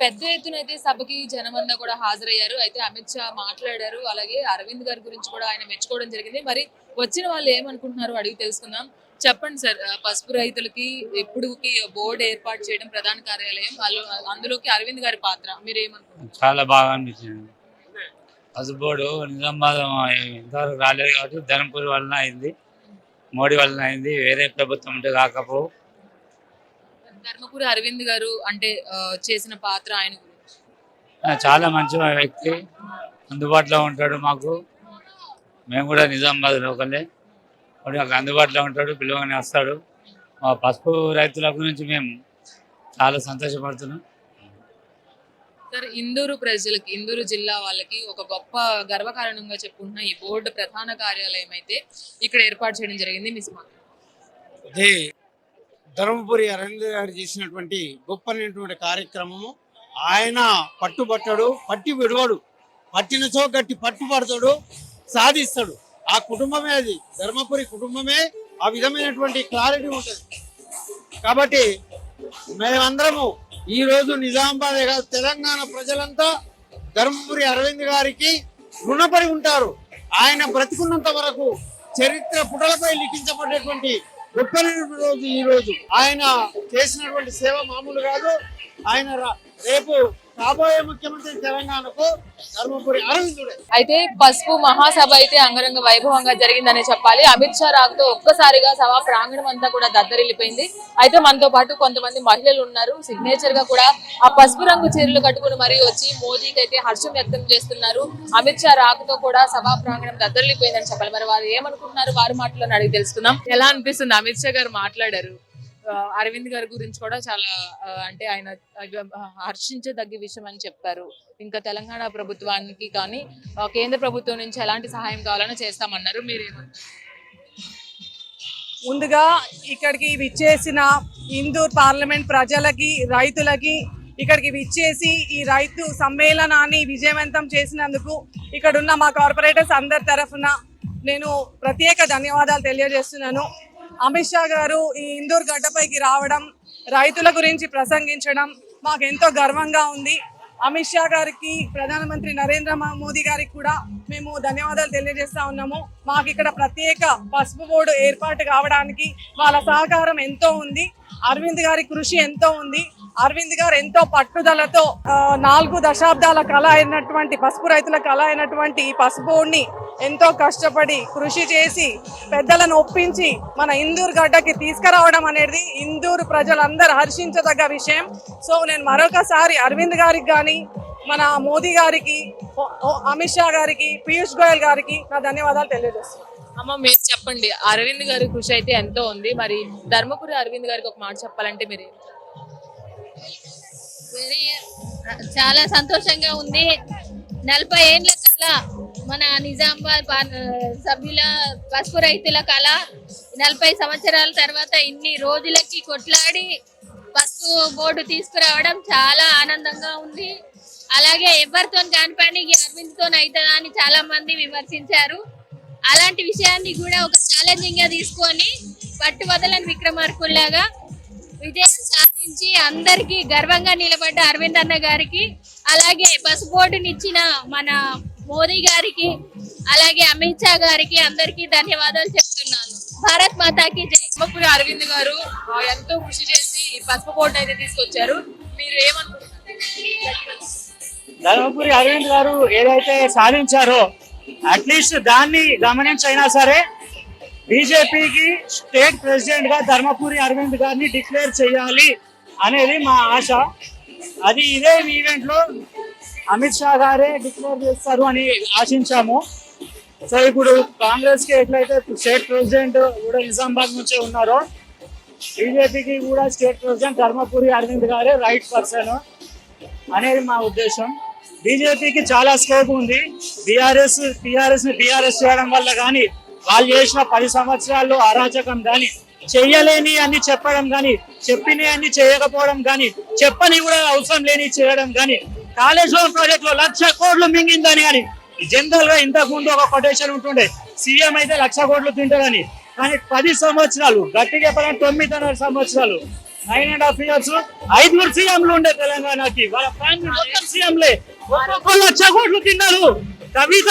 పెద్ద ఎత్తున అయితే సభకి జనమంతా కూడా హాజరయ్యారు. అయితే అమిత్ షా మాట్లాడారు. అలాగే అరవింద్ గారి గురించి కూడా ఆయన మెచ్చుకోవడం జరిగింది. మరి వచ్చిన వాళ్ళు ఏమనుకుంటున్నారు అడిగి తెలుసుకుందాం. చెప్పండి సార్ పసుపు రైతులకి ఎప్పుడుకి బోర్డు ఏర్పాటు చేయడం ప్రధాన కార్యాలయం. వాళ్ళు- అందులోకి అరవింద్ గారి పాత్ర మీరు ఏమనుకుంటున్నారు చాలా బాగా అనిపించింది. పసుబోర్డు నిజామాబాద్ ఇంతవరకు రాలేదు కాబట్టి ధర్మపురి వలన అయింది. మోడీ వలన అయింది. వేరే ప్రభుత్వం ఉంటే కాకపోవు ధర్మపురి అరవింద్ గారు అంటే చేసిన పాత్ర ఆయన చాలా మంచి వ్యక్తి. అందుబాటులో ఉంటాడు మాకు. మేము కూడా నిజామాబాద్ లోకలే వాడు అందుబాటులో ఉంటాడు పిలువగానే వస్తాడు. మా పసుపు రైతుల గురించి మేము చాలా సంతోషపడుతున్నాం. సార్ ఇందూరు ప్రజలకి ఇందూరు జిల్లా వాళ్ళకి ఒక గొప్ప గర్వకారణంగా చెప్పుకుంటున్న ఈ బోర్డు ప్రధాన కార్యాలయం అయితే ఇక్కడ ఏర్పాటు చేయడం జరిగింది. మిస్ మా అదే ధర్మపురి అరవింద్ గారు చేసినటువంటి గొప్పనటువంటి కార్యక్రమము. ఆయన పట్టుబట్టడు పట్టి విడవడు. పట్టినచో గట్టి పట్టుబడతాడు సాధిస్తాడు. ఆ కుటుంబమే అది. ధర్మపురి కుటుంబమే ఆ విధమైనటువంటి క్లారిటీ ఉంటుంది. కాబట్టి మేమందరము ఈ రోజు నిజామాబాద్ కాదు తెలంగాణ ప్రజలంతా ధర్మపురి అరవింద్ గారికి రుణపడి ఉంటారు. ఆయన బ్రతికున్నంత వరకు చరిత్ర పుటలపై లిఖించబడేటువంటి గొప్ప రోజు ఈ రోజు ఆయన చేసినటువంటి సేవ మామూలు కాదు. ఆయన రా- రేపు కాబోయే ముఖ్యమంత్రి తెలంగాణకు ధర్మపురి అరవిందుడే. అయితే పసుపు మహాసభ అయితే అంగరంగ వైభవంగా జరిగిందనే చెప్పాలి. అమిత్ షా రాకతో ఒక్కసారిగా సభా ప్రాంగణం అంతా కూడా దద్దరిల్లిపోయింది. అయితే మనతో పాటు కొంతమంది మహిళలు ఉన్నారు. సిగ్నేచర్గా కూడా ఆ పసుపు రంగు చీరలు కట్టుకుని మరీ వచ్చి మోదీకి అయితే హర్షం వ్యక్తం చేస్తున్నారు. అమిత్ షా రాకతో కూడా సభా ప్రాంగణం దద్దరిల్లిపోయిందని చెప్పాలి. మరి వారు ఏమనుకుంటున్నారు? వారి మాటలను అడిగి తెలుసుకుందాం. ఎలా అనిపిస్తుంది? అమిత్ షా గారు మాట్లాడారు. అరవింద్ గారి గురించి కూడా చాలా అంటే ఆయన హర్షించదగ్గ విషయం అని చెప్పారు. ఇంకా తెలంగాణ ప్రభుత్వానికి కానీ కేంద్ర ప్రభుత్వం నుంచి ఎలాంటి సహాయం కావాలని చేస్తామన్నారు. మీరు ముందుగా ఇక్కడికి విచ్చేసిన ఇందూర్ పార్లమెంట్ ప్రజలకి రైతులకి ఇక్కడికి విచ్చేసి ఈ రైతు సమ్మేళనాన్ని విజయవంతం చేసినందుకు ఇక్కడ ఉన్న మా కార్పొరేటర్స్ అందరి తరఫున నేను ప్రత్యేక ధన్యవాదాలు తెలియజేస్తున్నాను. అమిత్ షా గారు ఈ ఇందూర్ గడ్డపైకి రావడం రైతుల గురించి ప్రసంగించడం మాకు ఎంతో గర్వంగా ఉంది. అమిత్ షా గారికి ప్రధానమంత్రి నరేంద్ర మోదీ గారికి కూడా మేము ధన్యవాదాలు తెలియజేస్తా ఉన్నాము. మాకు ఇక్కడ ప్రత్యేక పసుపు బోర్డు ఏర్పాటు కావడానికి వాళ్ళ సహకారం ఎంతో ఉంది. అరవింద్ గారి కృషి ఎంతో ఉంది. అరవింద్ గారు ఎంతో పట్టుదలతో నాలుగు దశాబ్దాల కళ అయినటువంటి పసుపు రైతుల కళ అయినటువంటి ఈ పసుపు ఎంతో కష్టపడి కృషి చేసి పెద్దలను ఒప్పించి మన ఇందూరు గడ్డకి తీసుకురావడం అనేది ఇందూరు ప్రజలందరూ హర్షించదగ్గ విషయం. సో నేను మరొకసారి అరవింద్ గారికి కానీ మన మోదీ గారికి అమిత్ షా గారికి పీయూష్ గోయల్ గారికి నా ధన్యవాదాలు తెలియజేస్తున్నాను. అమ్మ మీరు చెప్పండి అరవింద్ గారి కృషి అయితే ఎంతో ఉంది. మరి ధర్మపురి అరవింద్ గారికి ఒక మాట చెప్పాలంటే మీరు వెరీ చాలా సంతోషంగా ఉంది. నలభై ఏండ్ల కళ మన నిజామాబాద్ సభ్యుల పసుపు రైతుల కళ. నలభై సంవత్సరాల తర్వాత ఇన్ని రోజులకి కొట్లాడి పసుపు బోర్డు తీసుకురావడం చాలా ఆనందంగా ఉంది. అలాగే ఎవరితో కాని పని అరవింద్తో అవుతుందా అని చాలా మంది విమర్శించారు. అలాంటి విషయాన్ని కూడా ఒక ఛాలెంజింగ్గా తీసుకొని పట్టువదలని విక్రమార్కుల్లాగా విజయ సాధించి అందరికి గర్వంగా నిలబడ్డ అరవింద్ అన్న గారికి అలాగే పసుపోటునిచ్చిన మన మోదీ గారికి అలాగే అమిత్ షా గారికి అందరికీ ధన్యవాదాలు చెప్తున్నాను. భారత్ మాతాకి జై. ధర్మపురి అరవింద్ గారు ఎంతో కృషి చేసి పసుపు బోర్డు అయితే తీసుకొచ్చారు. మీరు ఏమనుకుంటున్నారు? ధర్మపురి అరవింద్ గారు ఏదైతే సాధించారో అట్లీస్ట్ దాన్ని గమనించైనా సరే బీజేపీకి స్టేట్ ప్రెసిడెంట్గా ధర్మపురి అరవింద్ గారిని డిక్లేర్ చేయాలి అనేది మా ఆశ. అది ఇదే ఈవెంట్లో అమిత్ షా గారే డిక్లేర్ చేస్తారు అని ఆశించాము. సో ఇప్పుడు కాంగ్రెస్కి ఎట్లయితే స్టేట్ ప్రెసిడెంట్ కూడా నిజామాబాద్ నుంచే ఉన్నారో బీజేపీకి కూడా స్టేట్ ప్రెసిడెంట్ ధర్మపురి అరవింద్ గారే రైట్ పర్సన్ అనేది మా ఉద్దేశం. బీజేపీకి చాలా స్కోప్ ఉంది. బీఆర్ఎస్ టీఆర్ఎస్ని బీఆర్ఎస్ చేయడం వల్ల కానీ వాళ్ళు చేసిన పది సంవత్సరాల్లో అరాచకం కానీ చెయ్యలేని అని చెప్పడం కానీ చెప్పిన అని చేయకపోవడం కానీ చెప్పని కూడా అవసరం లేని చేయడం కానీ కాళేశ్వరం ప్రాజెక్ట్లో లక్ష కోట్లు మింగిందని కానీ జనరల్గా ఇంతకు ముందు ఒక కొటేషన్ ఉంటుండే. సీఎం అయితే లక్ష కోట్లు తింటారని కానీ పది సంవత్సరాలు గట్టిగా చెప్పాలంటే తొమ్మిదిన్నర సంవత్సరాలు నైన్ అండ్ హాఫ్ ఇయర్స్ ఐదుగురు సీఎంలు ఉండే తెలంగాణకి. వాళ్ళ ఫ్యామిలీ మొత్తం సీఎంలే. ఒక్కొక్కరు లక్ష కోట్లు తిన్నారు. కవిత!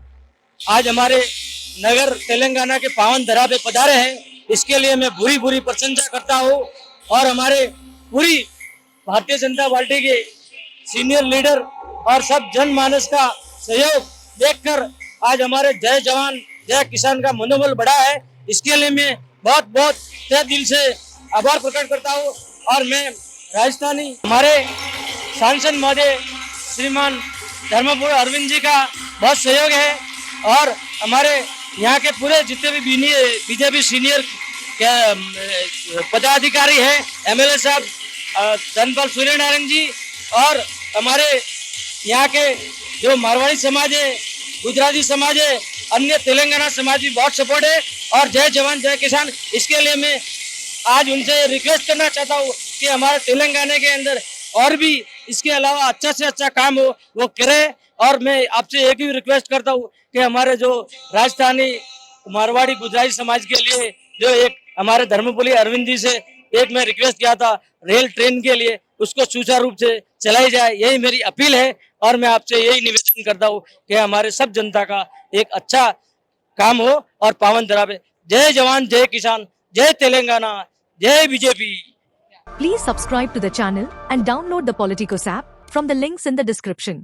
आज हमारे नगर तेलंगाना के पावन धरा पे पधारे हैं। इसके लिए मैं बुरी बुरी प्रशंसा करता हूँ और हमारे पूरी भारतीय जनता पार्टी के सीनियर लीडर और सब जनमानस का सहयोग देखकर आज हमारे जय जवान, जय किसान का मनोबल बढ़ा है। इसके लिए मैं बहुत बहुत तय दिल से आभार प्रकट करता हूँ और मैं राजस्थानी, हमारे सांसद महोदय श्रीमान धर्मपुर अरविंद जी का बहुत सहयोग है। और हमारे यहाँ के पूरे जितने भी बीजेपी सीनियर पदाधिकारी हैं, एमएलए साहब धनपाल सूर्य नारायण जी और हमारे यहाँ के जो मारवाड़ी समाज है, गुजराती समाज है, अन्य तेलंगाना समाज भी बहुत सपोर्ट है और जय जवान, जय किसान। इसके लिए मैं आज उनसे रिक्वेस्ट करना चाहता हूँ कि हमारे तेलंगाना के अंदर और भी इसके अलावा अच्छा से अच्छा काम हो, वो करे। और मैं आपसे एक ही रिक्वेस्ट करता हूँ कि हमारे जो राजस्थानी मारवाड़ी गुजराती समाज के लिए जो एक हमारे धर्मपुरी अरविंद जी से एक मैं रिक्वेस्ट किया था रेल ट्रेन के लिए, उसको सुचारू रूप से चलाई जाए, यही मेरी अपील है। और मैं आपसे यही निवेदन करता हूँ कि हमारे सब जनता का एक अच्छा काम हो और पावन धरा पे जय जवान, जय किसान, जय तेलंगाना, जय BJP. Please subscribe to the channel and download the Politicos app from the links in the description.